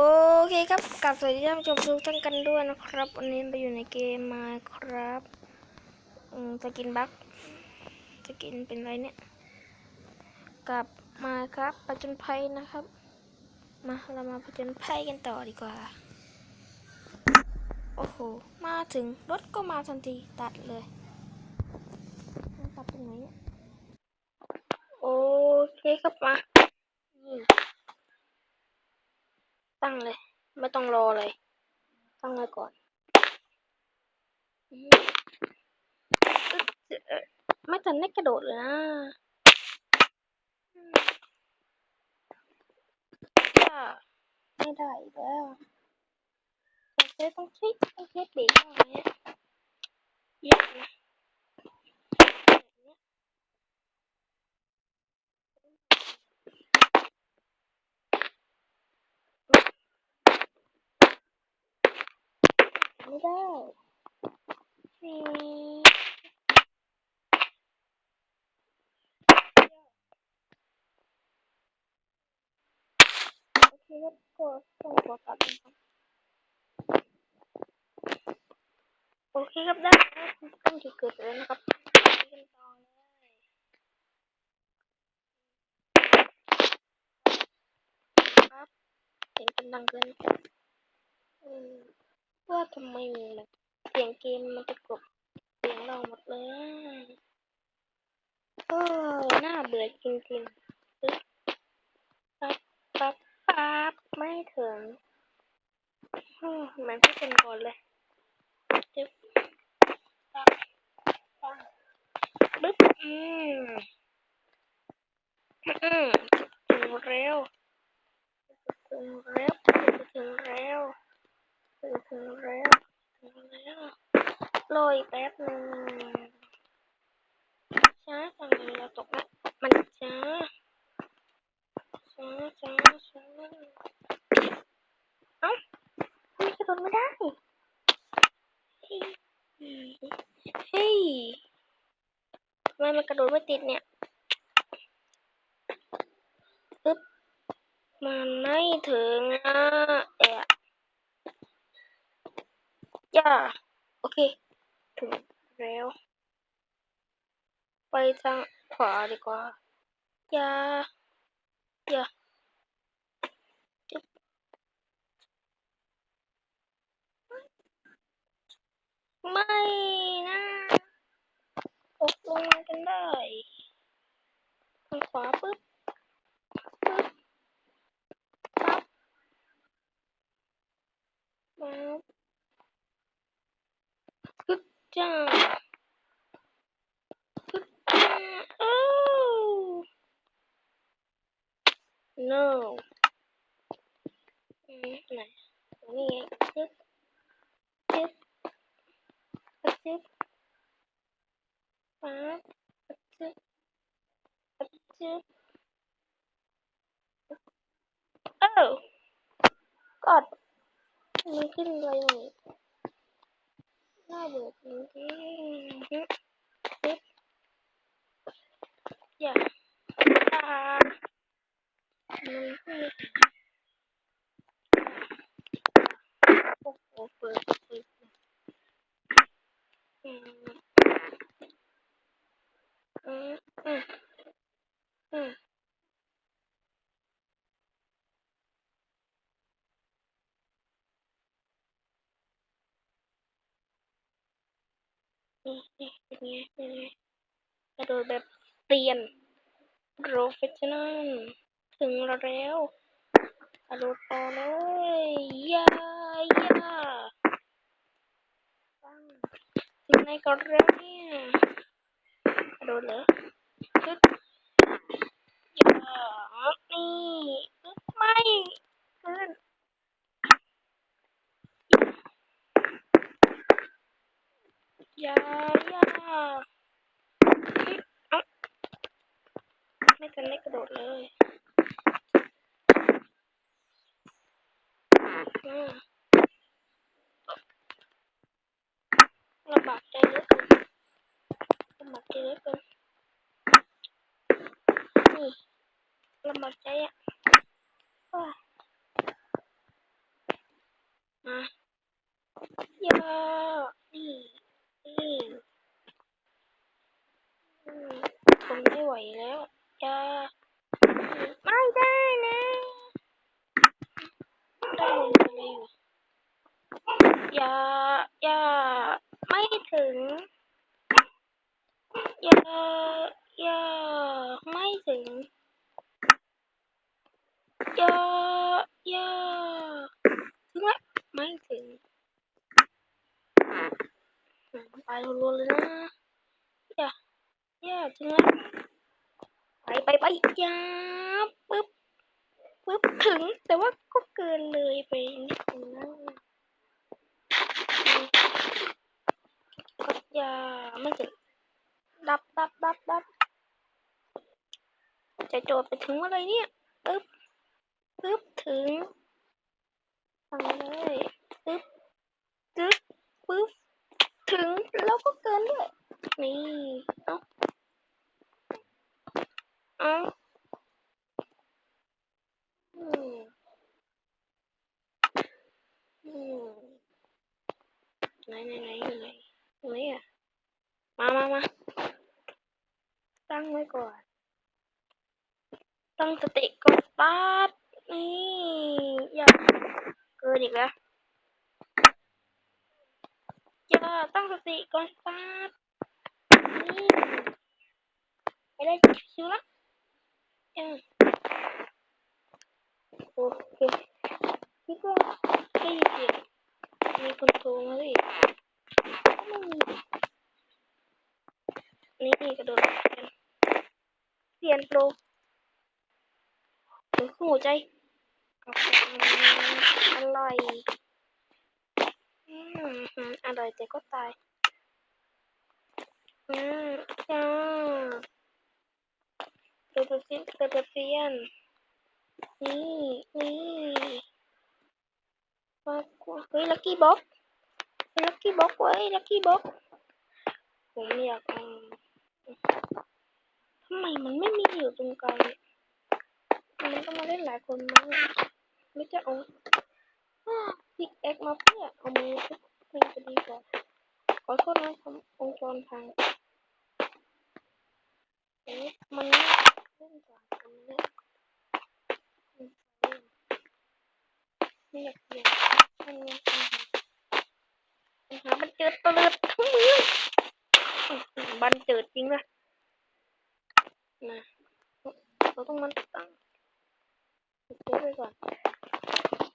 โอเคครับกลับสวัสดีท่านผู้ชมทุกท่านกันด้วยนะครับ วันนี้เราอยู่ในเกมมาครับสกินบัคสกินเป็นไรเนี่ย กลับมาครับประจนภัยนะครับ มาเรามาประจนภัยกันต่อดีกว่า โอ้โห มาถึงรถก็มาทันทีตัดเลยตัดตรงไหนเนี่ย โอเคครับมานี่ ตั้ง เลย ไม่ต้องรอเลย ตั้งเลยก่อนอืมเอ่อไม่ทันได้กระโดดเลยนะไม่ได้แล้วต้องเซฟต้องเช็คต้องเบรกบ้างเนี้ยยากนะแบบเนี้ย ไม่ได้โอเคครับก็ต้องขอตัดนะครับโอเคครับได้แล้วต้องที่เกิดแล้วนะครับไปกันต่อเลยครับเสียงกำลังเกินอืม ว่าทำไมมันเสียงเกมมันจะกลบเสียงเราหมดเลยโอ้น่าเบื่อจริงๆปึ๊บปั๊บปั๊บปั๊บไม่ถึงมเหมือนพี่เป็นก่อนเลยจึ๊บปั๊บปั๊บปึ๊บอืมอืมถึงเร็วถึงเร็วถึงเร็วถึงถึงเร็วถึงเร็ว รออีกแป๊บหนึ่งช้าจังเลยเราตกละมันช้าช้าช้าช้าเอ้าไมกระโดดไม่ได้เฮ้ยเฮ้ยทำไมมันกระโดดไม่ติดเนี่ยปึ๊บมันไม่ถึงอะแอะย่าโอเค ถึงแล้ว ไปทางขวาดีกว่าอย่าอย่าจึ๊บไม่นะตกลงมากันได้ทางขวาปึ๊บปึ๊บปั๊บปั๊บปึ๊บจ้าปึ๊บจ้าโอ้ no อืมไหนตรงนี้ไงจึ๊บจึ๊บจึ๊บ ปั๊บจึ๊บจึ๊บโอ้กดมันขึ้นเลยหน่อยน่าเบื่อจริงๆจึ๊บจึ๊บอย่าตามมันขึ้นโอ้โหเปิดเปิดอืมอืมอืมอืมนี่ นี่เป็นไงไงกระโดดแบบเตียน professional ถึงแล้วกระโดดต่อเลยย่าย่าปังถึงไหนก่อนแล้วเนี่ยกระโดดเหรอปึ๊บย่านี่ปึ๊บไม่ขึ้นย่า ดเลยลำบากใจเยอะเกินลำบากใจเยอะเกินนี่ลำบากใจอ่ะมาเยอะ อย่าไม่ถึง อย่าอย่าไม่ถึง อย่าอย่าถึงละไม่ถึงไปรัวๆเลยนะ อย่าอย่าถึงละไปไปไปอย่าปึ๊บปึ๊บถึง แต่ว่าก็เกินเลยไปนิดนึงนะอืมก็ อย่าไม่ถึงดับดับดับดับจะโจดไปถึงอะไรเนี่ยปึ๊บปึ๊บถึงทำเลยปึ๊บปึ๊บปึ๊บถึงแล้วก็เกินด้วย นี่ เอ้าเอ้าอืมอืมไหนไหนไหนอยู่ไหนอยู่ไหนอะ มามามาตั้งไว้ก่อน ตั้งสติก่อนสตาร์ทนี่อย่าเกินอีกแล้วอย่าตั้งสติก่อนสตาร์ทนี่ไปได้ชิวๆละเออโอเคพี่ก็ได้ยินเสียงมีคนโทรมาเลยไม่มีนี่กระโดดกัน เป็นโปรถึงหัวใจกาแฟอร่อยอืมอร่อยแต่ก็ตาย อืมจ้าเปเปอร์เซียนเปเปอร์เซียนนี่นี่มากว่าเฮ้ยลักกี้บ็อกลักกี้บ็อกเว้ยลักกี้บ็อกผมอยากเอา ทำไมมันไม่มีอยู่ตรงกลางเนี่ยมันต้องมาเล่นหลายคนมั้งไม่จะเอาพิกเอ็กมาเพื่อเอามือทุบมันจะดีกว่าขอโทษนะผมองค์กรพังเอ๊ะมันไม่เล่นก่อนมันไม่อืมไม่อยากเปลี่ยนมันมีปัญหาปัญหามันเจิดตะเลิดทั้งมืออื้อหือบันเจิดจริงนะ นะเราต้องมันตั้งติดไปก่อน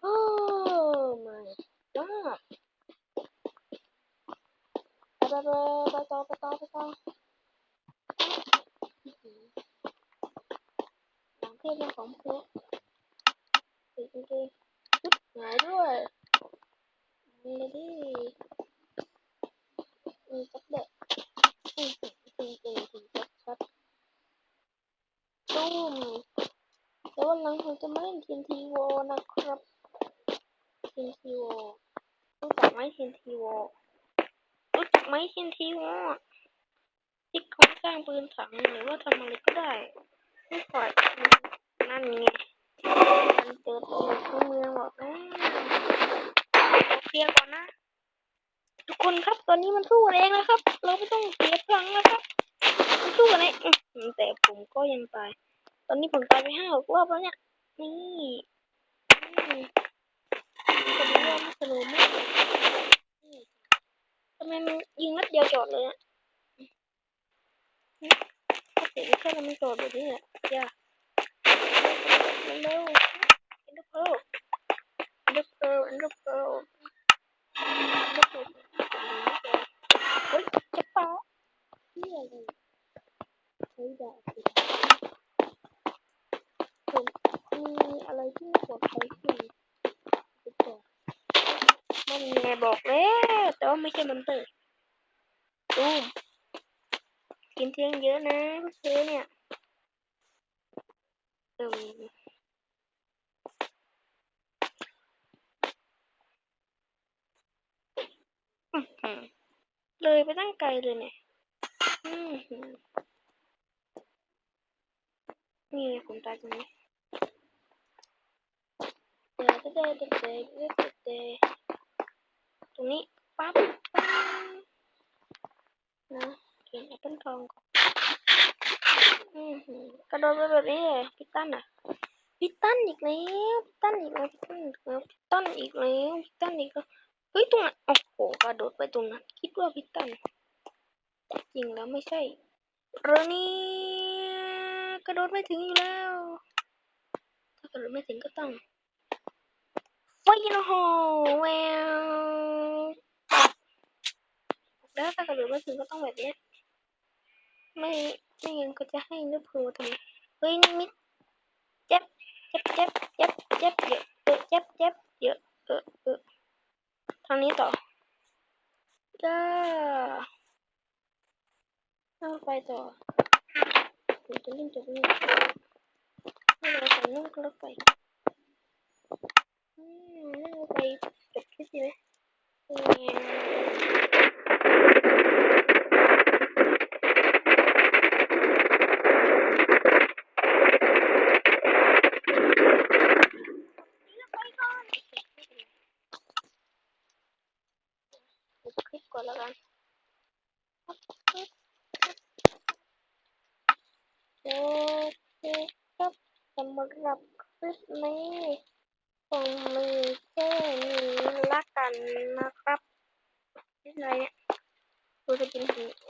โอ้ my god ไปไปไปไปต่อไปต่อไปต่ออื้อหือหนังเทศเป็นของพวกติดจริงๆปึ๊บหายด้วยมีเลยดิมีจักเด็กอื้อหือจริงจริงจริงชัดชัดตุ้ มเดี๋ยววันหลังผมจะมาเล่นทีนทีโวนะครับทีนทีโวรู้จักไหมทีนทีโวรู้จักไหมทีนทีโวที่เขาสร้างปืนถังหรือว่าทำอะไรก็ได้ไม่ปล่อยนั่นไงมันเจอตัวทั่วเมืองบอกแล้วเคลียร์ก่อนนะทุกคนครับตอนนี้มันสู้เองแล้วครับ เราไม่ต้องเสียพลังแล้วครับมันสู้กันเองแต่ผมก็ยังตาย ตอนนี้ผมตายไปห้ารอบแล้วเนี่ย นี่นี่สนุไม่สนุกมากทำไมมันยิงนัดเดียวจอดเลยอะถ้าเสียแค่แล้วมจอดแบบนี้เนี่ยอย่าเร็วเอ็นเดอร์เเอ็นเร็นเดอร็นเร์เอะไรที่ไม่ปลอดภัยขึ้นต่อมันไงบอกแล้วแต่ว่าไม่ใช่มอนเตอร์ตูมกินเที่ยงเยอะนะพวกเธอเนี่ยเออเลยไปตั้งไกลเลยเนี่ยนี่ผมตายตรงนี้ เดเดเดเดเดเดตรงนี้ปั๊บปั๊บนะเขียนแอปเปิลทองก่อนกระโดดไปแบบนี้เลยพิตันอะพิตันอีกแล้วพิตันอีกแล้วพิตันอีกแล้วพิตันอีกแล้วพิตันอีกแล้วเฮ้ยตรงนั้นโอ้โหกระโดดไปตรงนั้นคิดว่าพิตันจริงแล้วไม่ใช่เรนี่กระโดดไม่ถึงอยู่แล้ว ถ้ากระโดดไม่ถึงก็ต้อง ไฟนอลแววแล้วถ้ากระโดดไม่ถึงก็ต้องแบบเนี้ยไม่ไม่งั้นก็จะให้นึกพูทำไมเฮ้ยนิมิตเจ็บเจ็บเจ็บเจ็บเจ็บเยอะเออเจ็บเจ็บเยอะเออเออทางนี้ต่อจ้านั่งไปต่อจะเล่นจบนี่ไม่เราใส่นั่งรถไฟอืม นั่งไฟจบคลิปดีไหมเนี่ยไปก่อนโอเคไม่เป็นไปคลิปก่อนแล้วกันโอเคครับสำหรับคลิปนี้ กูจ